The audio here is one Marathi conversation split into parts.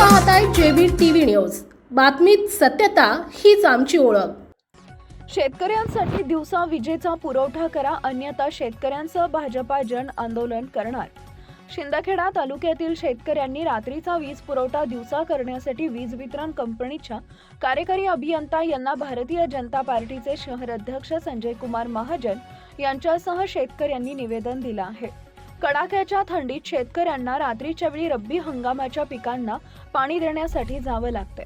पाहत आहे जेबी टीव्ही न्यूज. बातमीत सत्यता हीच आमची ओळख. शेतकऱ्यांसाठी दिवसा विजेचा पुरवठा करा अन्यथा शेतकऱ्यांसह भाजपा जन आंदोलन करणार. शिंदखेडा तालुक्यातील शेतकऱ्यांनी रात्रीचा वीज पुरवठा दिवसा करण्यासाठी वीज वितरण कंपनीच्या कार्यकारी अभियंता यांना भारतीय जनता पार्टीचे शहर अध्यक्ष संजय कुमार महाजन यांच्यासह शेतकऱ्यांनी निवेदन दिलं आहे. कडाक्याच्या थंडीत शेतकऱ्यांना रात्रीच्या वेळी रब्बी हंगामाच्या पिकांना पाणी देण्यासाठी जावं लागतंय.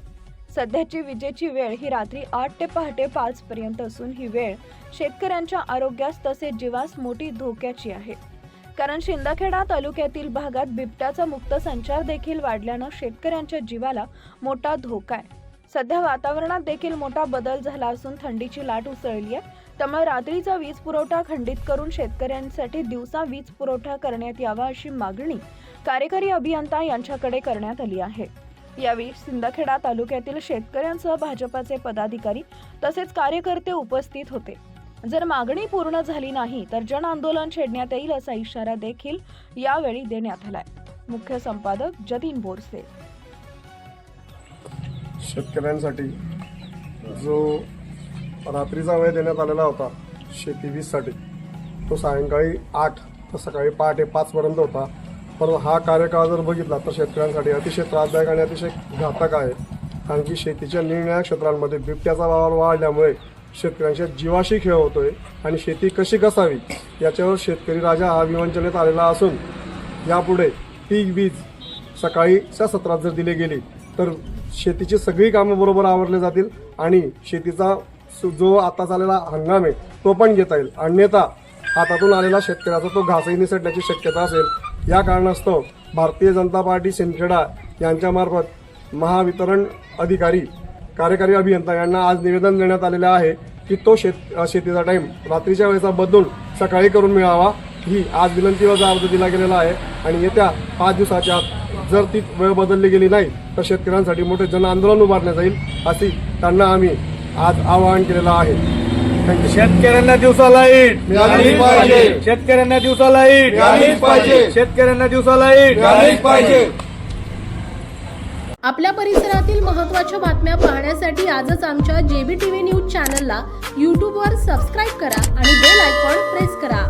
सध्याची विजेची वेळ ही रात्री आठ ते पहाटे पाच पर्यंत असून ही वेळ शेतकऱ्यांच्या आरोग्यास तसेच जीवास मोठी धोक्याची आहे. कारण शिंदखेडा तालुक्यातील भागात बिबट्याचा मुक्त संचार देखील वाढल्यानं शेतकऱ्यांच्या जीवाला मोठा धोका आहे. सध्या वातावरणात देखील मोठा बदल झाला असून थंडीची लाट उसळली आहे त्यामुळे रात्रीचा वीज पुरवठा खंडित करून शेतकऱ्यांसाठी दिवसा वीज पुरवठा करण्यात यावा अशी मागणी कार्यकारी अभियंता यांच्याकडे करण्यात आली आहे. यावेळी सिंदखेडा तालुक्यातील शेतकऱ्यांसह भाजपाचे पदाधिकारी तसेच कार्यकर्ते उपस्थित होते. जर मागणी पूर्ण झाली नाही तर जन आंदोलन छेडण्यात येईल असा इशारा देखील यावेळी देण्यात आलाय. मुख्य संपादक जतीन बोरसे. शेतकऱ्यांसाठी जो रात्रीचा वेळ देण्यात आलेला होता शेती वीजसाठी तो सायंकाळी आठ तर सकाळी पहाटे पाचपर्यंत होता. पण हा कार्यकाळ जर बघितला तर शेतकऱ्यांसाठी अतिशय त्रासदायक आणि अतिशय घातक आहे. कारण की शेतीच्या निरनिळ्या क्षेत्रांमध्ये बिबट्याचा वावर वाढल्यामुळे शेतकऱ्यांच्या जीवाशी खेळ होतोय आणि शेती कशी कसावी याच्यावर शेतकरी राजा हा विवंचनेत आलेला असून यापुढे पीक वीज सकाळीच्या सत्रात जर दिली गेली तर शेतीची सगळी कामं बरोबर आवरले जातील आणि शेतीचा जो आता झालेला हंगाम आहे तो पण घेता येईल. अन्यथा हातातून आलेला शेतकऱ्याचा तो घासही निसटण्याची शक्यता असेल. या कारणास्तव भारतीय जनता पार्टी सिंदखेडा यांच्यामार्फत महावितरण अधिकारी कार्यकारी अभियंता यांना आज निवेदन देण्यात आलेलं आहे की तो शेत शेतीचा टाईम रात्रीच्या वेळेचा बदलून सकाळी करून मिळावा ही आज विनंतीवरचा अर्ज दिला गेलेला आहे. आणि येत्या पाच दिवसाच्या आत जर ती वेळ बदलली गेली नाही तर शेतकऱ्यांसाठी मोठे जन आंदोलन उभारण्यात येईल अशी त्यांना आम्ही आज आवाहन केलेलं आहे. शेतकऱ्यांना दिवसाला लाइट. मिळालीच पाहिजे. शेतकऱ्यांना दिवसाला लाइट. मिळालीच पाहिजे. शेतकऱ्यांना दिवसाला लाइट. मिळालीच पाहिजे. आपल्या परिसरातील महत्त्वाच्या बातम्या पाहण्यासाठी आजच आमच्या जेबी टीव्ही न्यूज चॅनलला यूट्यूबवर सबस्क्राईब करा आणि बेल आयकॉन प्रेस करा.